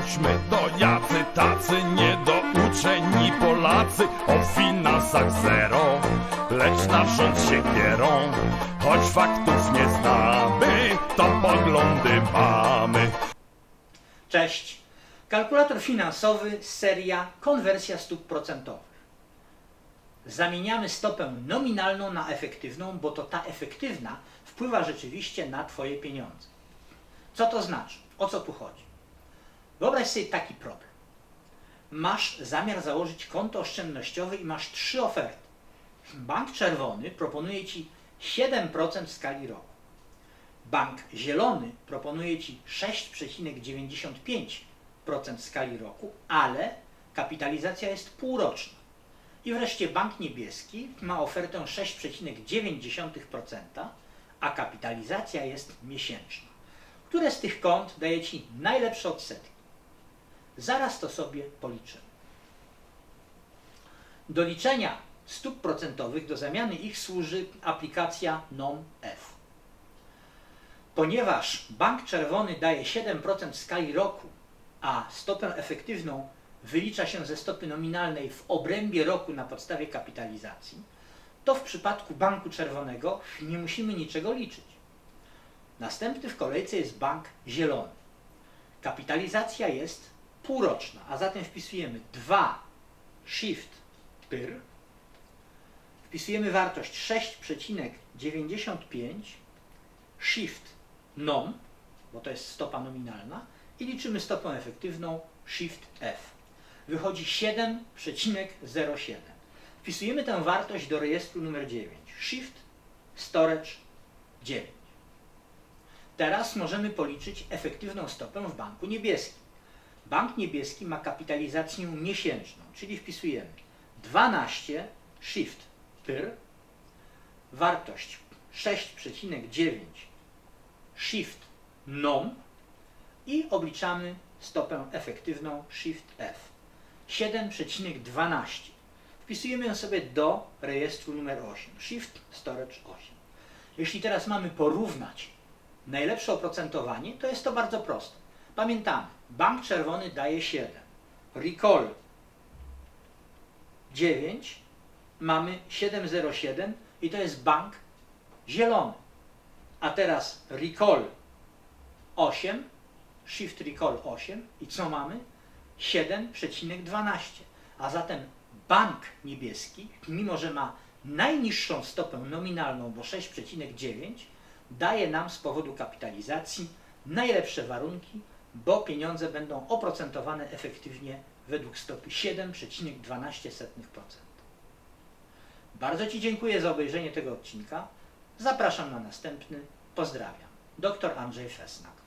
Bośmy to jacy tacy niedouczeni Polacy o finansach zero, lecz naprząc się gierą. Choć faktów nie znamy, to poglądy mamy. Cześć. Kalkulator finansowy, seria konwersja stóp procentowych. Zamieniamy stopę nominalną na efektywną, bo to ta efektywna wpływa rzeczywiście na Twoje pieniądze. Co to znaczy? O co tu chodzi? Wyobraź sobie taki problem. Masz zamiar założyć konto oszczędnościowe i masz trzy oferty. Bank Czerwony proponuje Ci 7% w skali roku. Bank Zielony proponuje Ci 6,95% w skali roku, ale kapitalizacja jest półroczna. I wreszcie Bank Niebieski ma ofertę 6,9%, a kapitalizacja jest miesięczna. Które z tych kont daje Ci najlepsze odsetki? Zaraz to sobie policzymy. Do liczenia stóp procentowych, do zamiany ich służy aplikacja NOM-F. Ponieważ Bank Czerwony daje 7% w skali roku, a stopę efektywną wylicza się ze stopy nominalnej w obrębie roku na podstawie kapitalizacji, to w przypadku Banku Czerwonego nie musimy niczego liczyć. Następny w kolejce jest Bank Zielony. Kapitalizacja jest półroczna, a zatem wpisujemy 2 Shift PYR, wpisujemy wartość 6,95 Shift NOM, bo to jest stopa nominalna, i liczymy stopę efektywną Shift F. Wychodzi 7,07. Wpisujemy tę wartość do rejestru numer 9. Shift Storage 9. Teraz możemy policzyć efektywną stopę w banku niebieskim. Bank niebieski ma kapitalizację miesięczną, czyli wpisujemy 12 Shift PYR, wartość 6,9 Shift NOM i obliczamy stopę efektywną Shift F. 7,12. Wpisujemy ją sobie do rejestru numer 8. Shift Storage 8. Jeśli teraz mamy porównać najlepsze oprocentowanie, to jest to bardzo proste. Pamiętamy, Bank Czerwony daje 7. Recall 9. Mamy 7,07 i to jest bank zielony. A teraz recall 8, shift recall 8 i co mamy? 7,12. A zatem bank niebieski, mimo że ma najniższą stopę nominalną, bo 6,9, daje nam z powodu kapitalizacji najlepsze warunki, bo pieniądze będą oprocentowane efektywnie według stopy 7,12%. Bardzo Ci dziękuję za obejrzenie tego odcinka. Zapraszam na następny. Pozdrawiam. Dr Andrzej Fesnak.